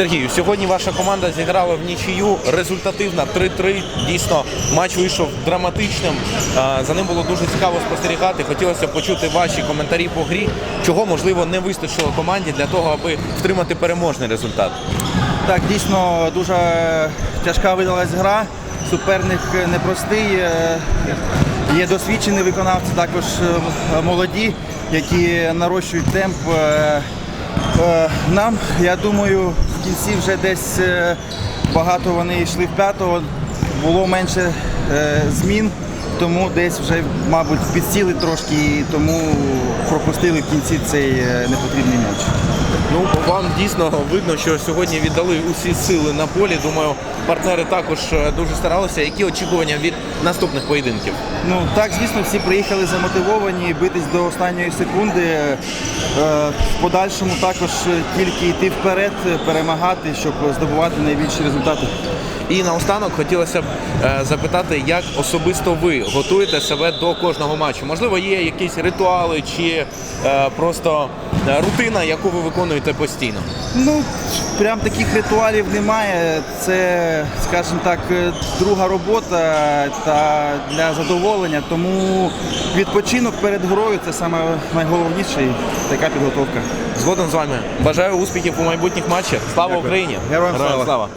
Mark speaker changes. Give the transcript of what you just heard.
Speaker 1: Сергію, сьогодні ваша команда зіграла в нічию результативна 3-3. Дійсно, матч вийшов драматичним. За ним було дуже цікаво спостерігати. Хотілося почути ваші коментарі по грі, чого можливо не вистачило команді для того, аби втримати переможний результат.
Speaker 2: Так, дійсно дуже тяжка видалась гра. Суперник непростий. е, Є досвідчені виконавці, також е, молоді, які нарощують темп. Е, е, Нам, я думаю, в кінці вже десь е, багато вони йшли в п'ятого, було менше е, змін, тому десь вже, мабуть, підсіли трошки, і тому пропустили в кінці цей е, непотрібний м'яч.
Speaker 1: Вам дійсно видно, що сьогодні віддали усі сили на полі. Думаю, партнери також е, дуже старалися. Які очікування від наступних поєдинків?
Speaker 2: Ну так, звісно, всі приїхали замотивовані битись до останньої секунди. Е, В подальшому також тільки йти вперед, перемагати, щоб здобувати найбільші результати.
Speaker 1: І наостанок хотілося б е, запитати, як особисто ви готуєте себе до кожного матчу? Можливо, є якісь ритуали чи просто рутина, яку ви виконуєте постійно?
Speaker 2: Ну, прям таких ритуалів немає. Це, скажімо так, е, друга робота та для задоволення. Тому відпочинок перед грою це саме найголовніше і така підготовка.
Speaker 1: Згодом з вами. Бажаю успіхів у майбутніх матчах. Слава
Speaker 2: Дякую.
Speaker 1: Україні!
Speaker 2: Героям слава!
Speaker 1: слава!